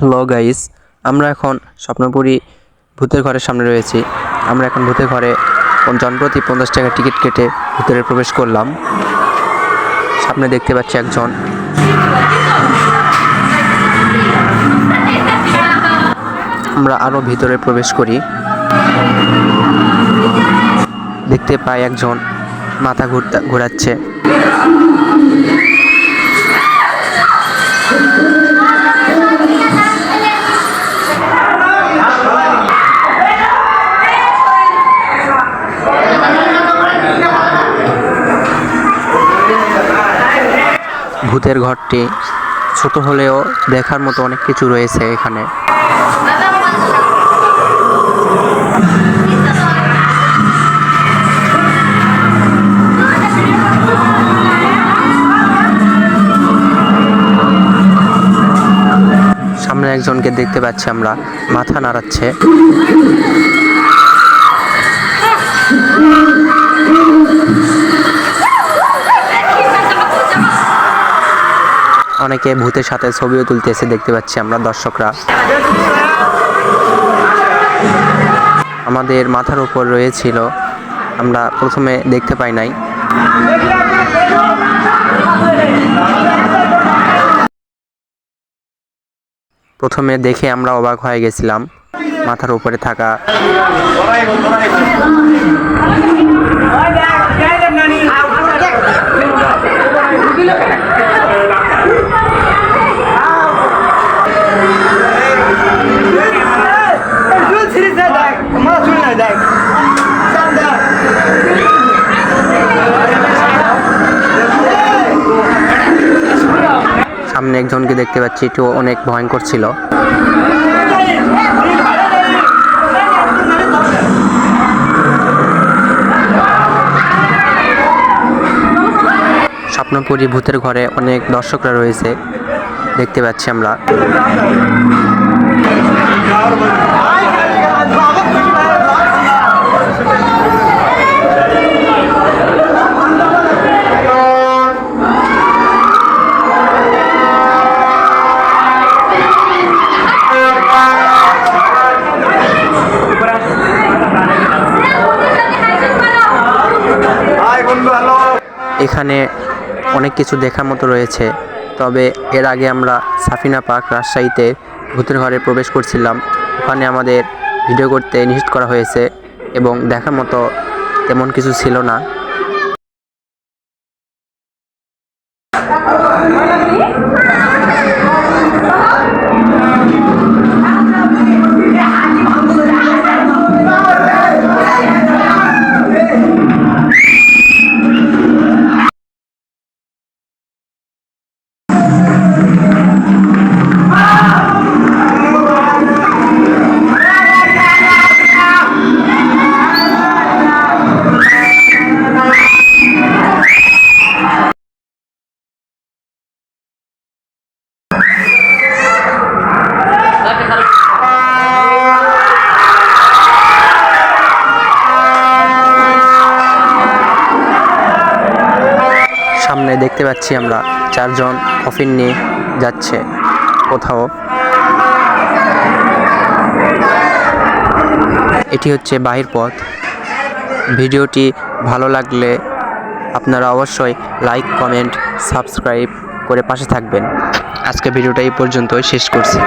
Hello guys, আমরা এখন স্বপ্নপুরী ভূতের ঘরের সামনে রয়েছি। আমরা এখন ভূতের ঘরে জনপ্রতি পঞ্চাশ টাকা টিকিট কেটে ভিতরে প্রবেশ করলাম। সামনে দেখতে পাচ্ছি একজন। আমরা আরও ভিতরে প্রবেশ করি। দেখতে পাই একজন মাথা ঘুরতে, ঘোরাচ্ছে। ভূতের ঘরটি ছোট হলেও দেখার মতো অনেক কিছু রয়েছে এখানে। সামনে একজনকে দেখতে পাচ্ছি আমরা, মাথা নাড়াচ্ছে। অনেকে ভূতের সাথে ছবিও তুলতেছে, দেখতে পাচ্ছি আমরা দর্শকরা। আমাদের মাথার উপর রয়েছিল, আমরা প্রথমে দেখতে পাই নাই। প্রথমে দেখে আমরা অবাক হয়ে গেছিলাম, মাথার উপরে থাকা একজনকে দেখতে পাচ্ছি, একটু অনেক ভয়ঙ্কর ছিল। স্বপ্নপুরী ভূতের ঘরে অনেক দর্শকরা রয়েছে, দেখতে পাচ্ছি আমরা। এখানে অনেক কিছু দেখার মতো রয়েছে, তবে এর আগে আমরা সাফিনা পার্ক রাজশাহীতে ভূতের ঘরে প্রবেশ করছিলাম। ওখানে আমাদের ভিডিও করতে নিষেধ করা হয়েছে এবং দেখার মতো তেমন কিছু ছিল না। সামনে দেখতে পাচ্ছি আমরা চারজন কফিন নিয়ে যাচ্ছে কোথাও। এটি হচ্ছে বাহির পথ। ভিডিওটি ভালো লাগলে আপনারা অবশ্যই লাইক, কমেন্ট, সাবস্ক্রাইব করে পাশে থাকবেন। আজকে ভিডিওটা এই পর্যন্তই, শেষ করছি।